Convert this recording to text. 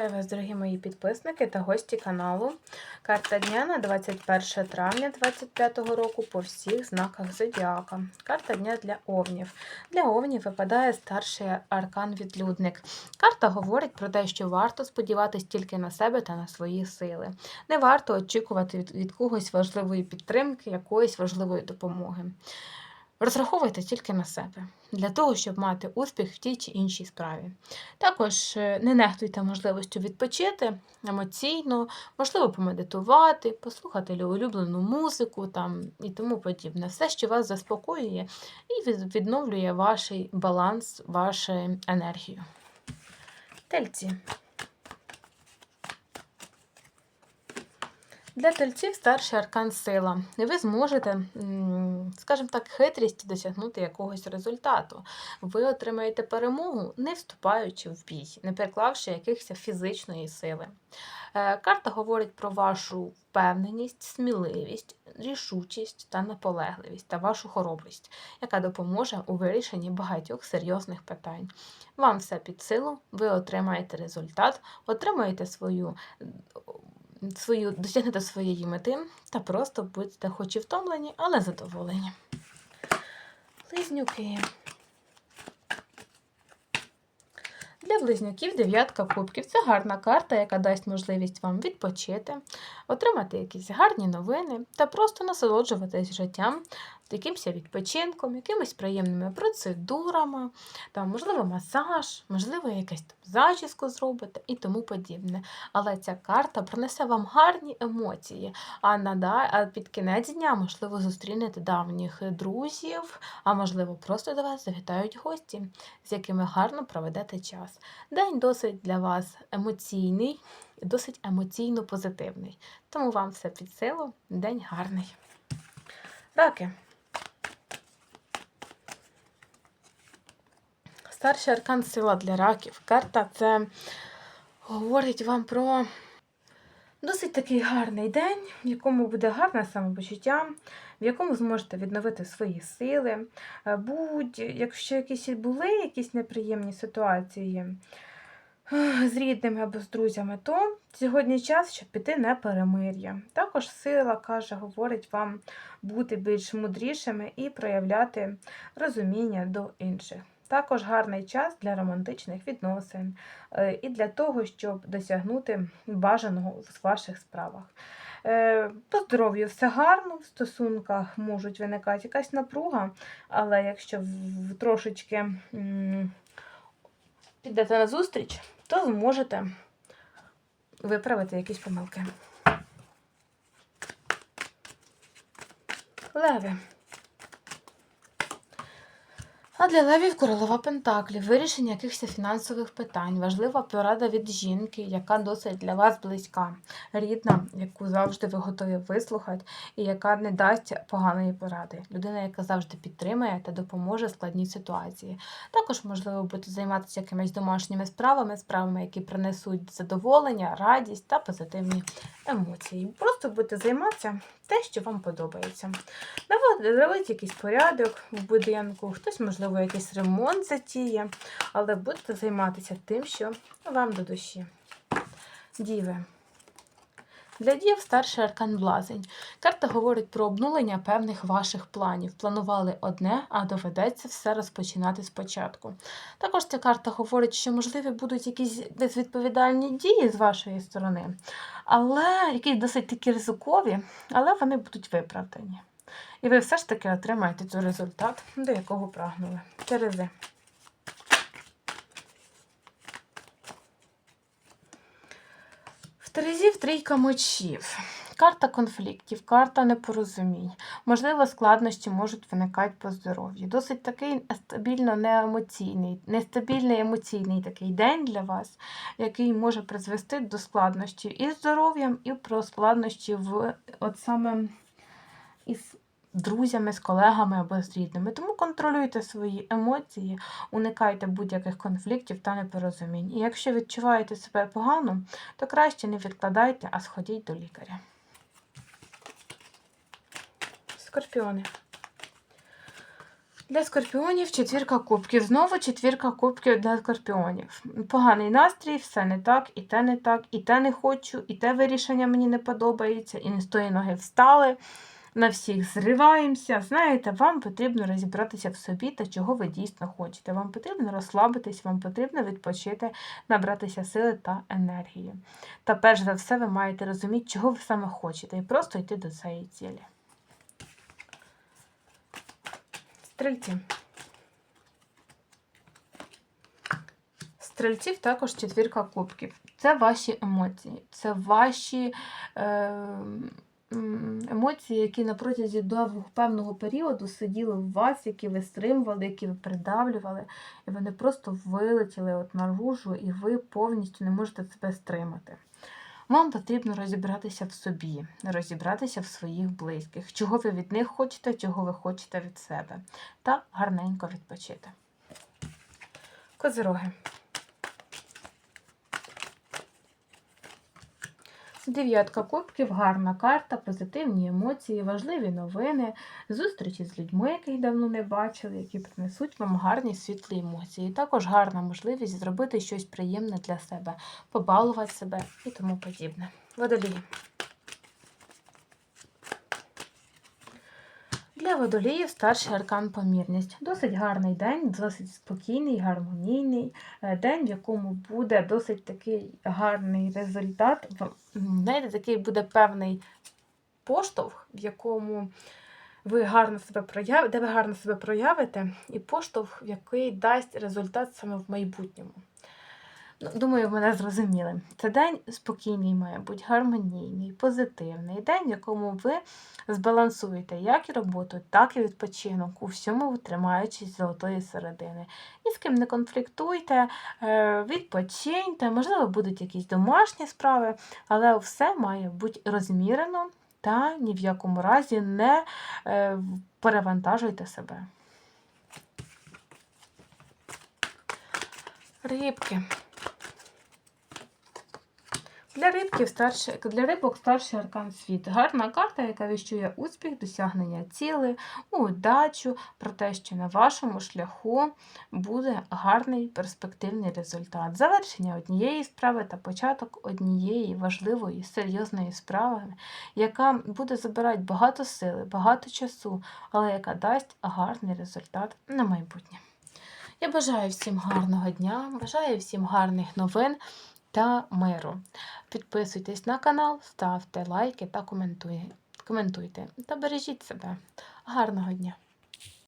Вітаю вас, дорогі мої підписники та гості каналу. Карта дня на 21 травня 2025 року по всіх знаках Зодіака. Карта дня для овнів. Для овнів випадає старший аркан відлюдник. Карта говорить про те, що варто сподіватись тільки на себе та на свої сили. Не варто очікувати від когось важливої підтримки, якоїсь важливої допомоги. Розраховуйте тільки на себе для того, щоб мати успіх в тій чи іншій справі. Також е, не нехтуйте можливістю відпочити емоційно, можливо, помедитувати, послухати улюблену музику там, і тому подібне. Все, що вас заспокоює і відновлює ваш баланс, вашу енергію. Тельці. Для тельців старший аркан сила. І ви зможете, скажімо так, хитрістю досягнути якогось результату. Ви отримаєте перемогу, не вступаючи в бій, не приклавши якихось фізичної сили. Е, Карта говорить про вашу впевненість, сміливість, рішучість та наполегливість та вашу хоробрість, яка допоможе у вирішенні багатьох серйозних питань. Вам все під силу, ви отримаєте результат, отримаєте свою свою, досягнете своєї мети та просто будьте хоч і втомлені, але задоволені. Близнюки. Для близнюків дев'ятка кубків це гарна карта, яка дасть можливість вам відпочити, отримати якісь гарні новини та просто насолоджуватись життям, якимось відпочинком, якимись приємними процедурами, там, можливо, масаж, можливо, якесь там зачіску зробите і тому подібне. Але ця карта принесе вам гарні емоції. А, нада... а під кінець дня, можливо, зустрінете давніх друзів, а можливо, просто до вас завітають гості, з якими гарно проведете час. День досить для вас емоційний, досить емоційно позитивний. Тому вам все під силу, день гарний. Раки. Старший аркан сила для раків. Карта це говорить вам про досить такий гарний день, в якому буде гарне самопочуття, в якому зможете відновити свої сили. Е, Будь, якщо якісь були якісь неприємні ситуації з рідними або з друзями, то сьогодні час, щоб піти на перемир'я. Також сила каже, говорить вам бути більш мудрішими і проявляти розуміння до інших. Також гарний час для романтичних відносин е, і для того, щоб досягнути бажаного в ваших справах. Е, По здоров'ю все гарно, в стосунках можуть виникати якась напруга, але якщо трошечки підете на зустріч, то зможете виправити якісь помилки. Леви. А для левів королева Пентаклів, вирішення якихось фінансових питань, важлива порада від жінки, яка досить для вас близька, рідна, яку завжди ви готові вислухати, і яка не дасть поганої поради. Людина, яка завжди підтримує та допоможе в складній ситуації. Також, можливо, будете займатися якимись домашніми справами, справами, які принесуть задоволення, радість та позитивні емоції. Просто будете займатися те, що вам подобається. Наводить якийсь порядок в будинку, хтось, можливо, якийсь ремонт затіє, але будете займатися тим, що вам до душі. Діви. Для дів старший аркан блазень. Карта говорить про обнулення певних ваших планів. Планували одне, а доведеться все розпочинати спочатку. Також ця карта говорить, що можливі будуть якісь безвідповідальні дії з вашої сторони, але які досить такі ризикові, але вони будуть виправдані. І ви все ж таки отримаєте той результат, до якого прагнули. Терези. В Терезів трійка мечів. Карта конфліктів, карта непорозумінь. Можливо, складнощі можуть виникати по здоров'ю. Досить такий стабільно неемоційний, нестабільний емоційний такий день для вас, який може призвести до складнощі і здоров'ям, і про складнощі в от саме із друзями, з колегами або з рідними. Тому контролюйте свої емоції, уникайте будь-яких конфліктів та непорозумінь. І якщо відчуваєте себе погано, то краще не відкладайте, а сходіть до лікаря. Скорпіони. Для скорпіонів четвірка кубків. Знову четвірка кубків для скорпіонів. Поганий настрій, все не так, і те не так, і те не хочу, і те вирішення мені не подобається, і не з тої ноги встали. На всіх зриваємося. Знаєте, вам потрібно розібратися в собі та чого ви дійсно хочете. Вам потрібно розслабитись, вам потрібно відпочити, набратися сили та енергії. Та перш за все, ви маєте розуміти, чого ви саме хочете, і просто йти до цієї цілі. Стрільці. Стрільців також четвірка кубків. Це ваші емоції, це ваші е, емоції, які на протязі довгого певного періоду сиділи в вас, які ви стримували, які ви придавлювали, і вони просто вилетіли от наружу, і ви повністю не можете себе стримати. Вам потрібно розібратися в собі, розібратися в своїх близьких, чого ви від них хочете, чого ви хочете від себе, та гарненько відпочити. Козироги. Дев'ятка кубків, гарна карта, позитивні емоції, важливі новини, зустрічі з людьми, яких давно не бачили, які принесуть вам гарні світлі емоції. Також гарна можливість зробити щось приємне для себе, побалувати себе і тому подібне. Водолії. Для водоліїв старший аркан помірність. Досить гарний день, досить спокійний, гармонійний е, день, в якому буде досить такий гарний результат. Знаєте, такий буде певний поштовх, в якому ви гарно себе проявите, де ви гарно себе проявите, і поштовх, який дасть результат саме в майбутньому. Думаю, мене зрозуміли. Це день спокійний, має бути гармонійний, позитивний. День, в якому ви збалансуєте як і роботу, так і відпочинок, у всьому тримаючись золотої середини. Ні з ким не конфліктуйте, е, відпочиньте, можливо, будуть якісь домашні справи, але все має бути розмірено та ні в якому разі не е, перевантажуйте себе. Рибки. Для рибків старший, для рибок старший аркан світ. Гарна карта, яка віщує успіх, досягнення цілей, удачу, про те, що на вашому шляху буде гарний перспективний результат. Завершення однієї справи та початок однієї важливої, серйозної справи, яка буде забирати багато сили, багато часу, але яка дасть гарний результат на майбутнє. Я бажаю всім гарного дня, бажаю всім гарних новин та миру. Підписуйтесь на канал, ставте лайки та коментуйте. Та бережіть себе. Гарного дня!